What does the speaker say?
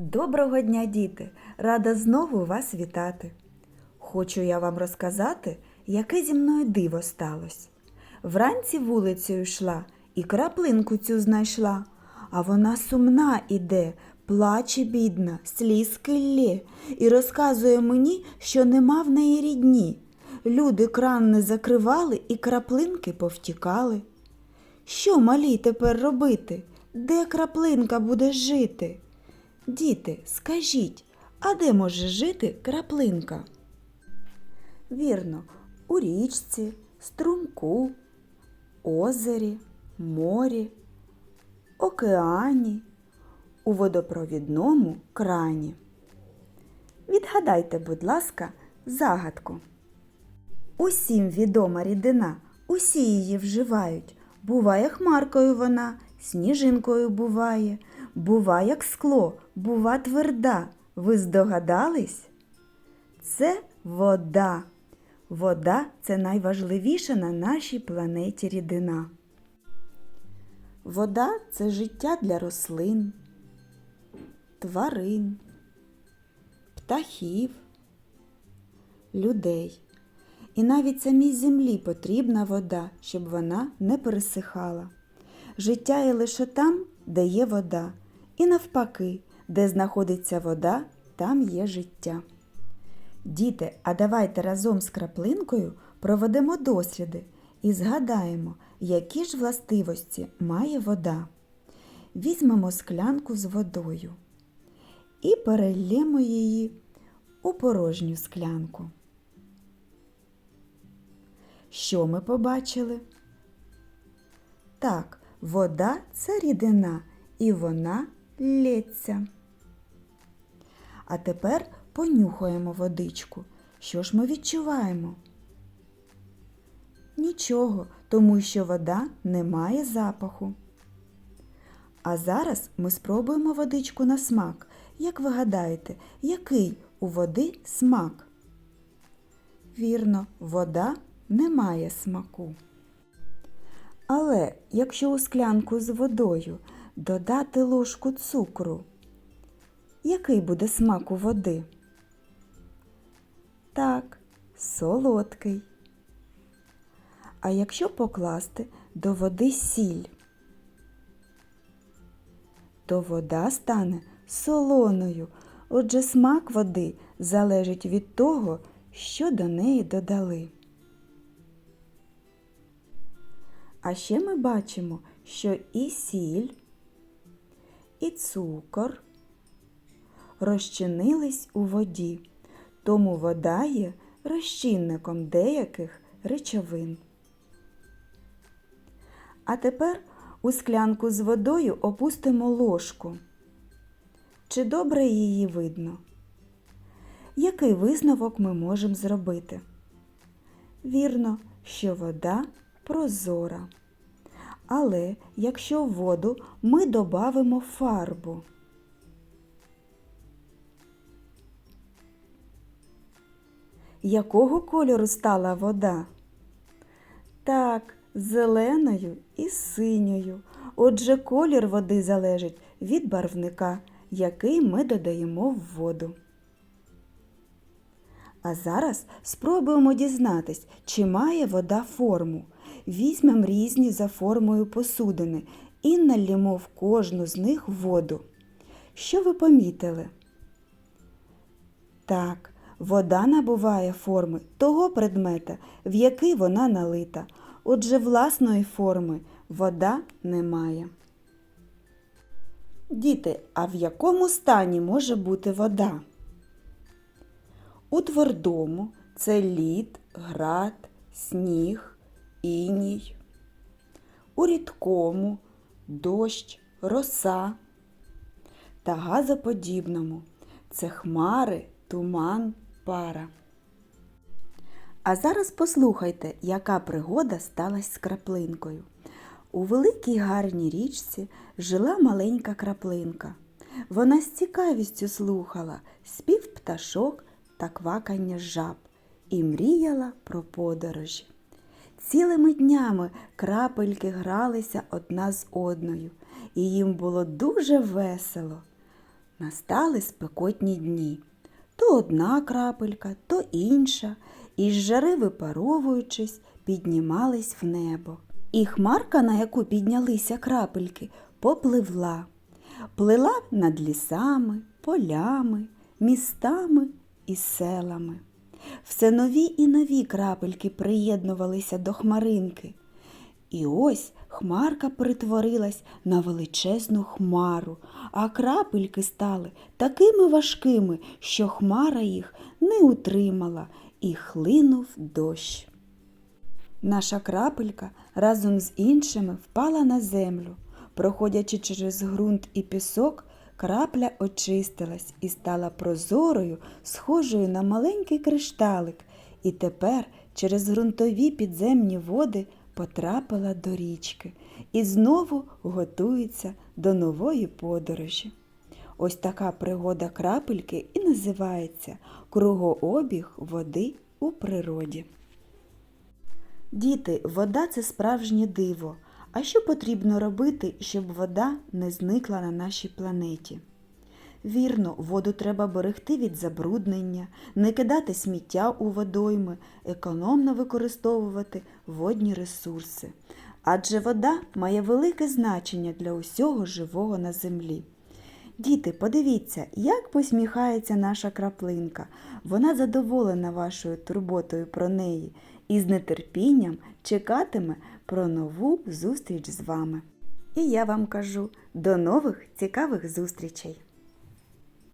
Доброго дня, діти! Рада знову вас вітати. Хочу я вам розказати, яке зі мною диво сталося. Вранці вулицею йшла і краплинку цю знайшла, а вона сумна іде, плаче бідна, слізки лє, і розказує мені, що нема в неї рідні. Люди кран не закривали і краплинки повтікали. Що малій тепер робити? Де краплинка буде жити? Діти, скажіть, а де може жити краплинка? Вірно, у річці, струмку, озері, морі, океані, у водопровідному крані. Відгадайте, будь ласка, загадку. Усім відома рідина, усі її вживають. Буває хмаркою вона, сніжинкою буває, бува як скло, бува тверда. Ви здогадались? Це вода. Вода це найважливіша на нашій планеті рідина. Вода це життя для рослин, тварин, птахів, людей. І навіть самій землі потрібна вода, щоб вона не пересихала. Життя є лише там, де є вода, і навпаки, де знаходиться вода, там є життя. Діти, а давайте разом з краплинкою проведемо досліди і згадаємо, які ж властивості має вода. Візьмемо склянку з водою і перельємо її у порожню склянку. Що ми побачили? Так, вода це рідина, і вона лється. А тепер понюхаємо водичку. Що ж ми відчуваємо? Нічого, тому що вода не має запаху. А зараз ми спробуємо водичку на смак. Як ви гадаєте, який у води смак? Вірно, вода не має смаку. Але якщо у склянку з водою додати ложку цукру, який буде смак у води? Так, солодкий. А якщо покласти до води сіль, то вода стане солоною. Отже, смак води залежить від того, що до неї додали. А ще ми бачимо, що і сіль, і цукор розчинились у воді, тому вода є розчинником деяких речовин. А тепер у склянку з водою опустимо ложку. Чи добре її видно? Який висновок ми можемо зробити? Вірно, що вода прозора. Але якщо в воду ми додамо фарбу, якого кольору стала вода? Так, зеленою і синьою. Отже, колір води залежить від барвника, який ми додаємо в воду. А зараз спробуємо дізнатись, чи має вода форму. Візьмемо різні за формою посудини і налємо в кожну з них воду. Що ви помітили? Так, вода набуває форми того предмета, в який вона налита. Отже, власної форми вода не має. Діти, а в якому стані може бути вода? У твердому це лід, град, сніг, іній. У рідкому дощ, роса та газоподібному це хмари, туман, пара. А зараз послухайте, яка пригода сталася з краплинкою. У великій гарній річці жила маленька краплинка. Вона з цікавістю слухала спів пташок та квакання жаб і мріяла про подорожі. Цілими днями крапельки гралися одна з одною, і їм було дуже весело. Настали спекотні дні. То одна крапелька, то інша, і з жари випаровуючись, піднімались в небо. І хмарка, на яку піднялися крапельки, попливла, плила над лісами, полями, містами і селами. Все нові і нові крапельки приєднувалися до хмаринки. І ось хмарка перетворилась на величезну хмару, а крапельки стали такими важкими, що хмара їх не утримала, і хлинув дощ. Наша крапелька разом з іншими впала на землю. Проходячи через ґрунт і пісок, крапля очистилась і стала прозорою, схожою на маленький кришталик, і тепер через ґрунтові підземні води потрапила до річки і знову готується до нової подорожі. Ось така пригода крапельки і називається кругообіг води у природі. Діти, вода це справжнє диво. А що потрібно робити, щоб вода не зникла на нашій планеті? Вірно, воду треба берегти від забруднення, не кидати сміття у водойми, економно використовувати водні ресурси. Адже вода має велике значення для усього живого на землі. Діти, подивіться, як посміхається наша краплинка. Вона задоволена вашою турботою про неї і з нетерпінням чекатиме про нову зустріч з вами. І я вам кажу до нових цікавих зустрічей!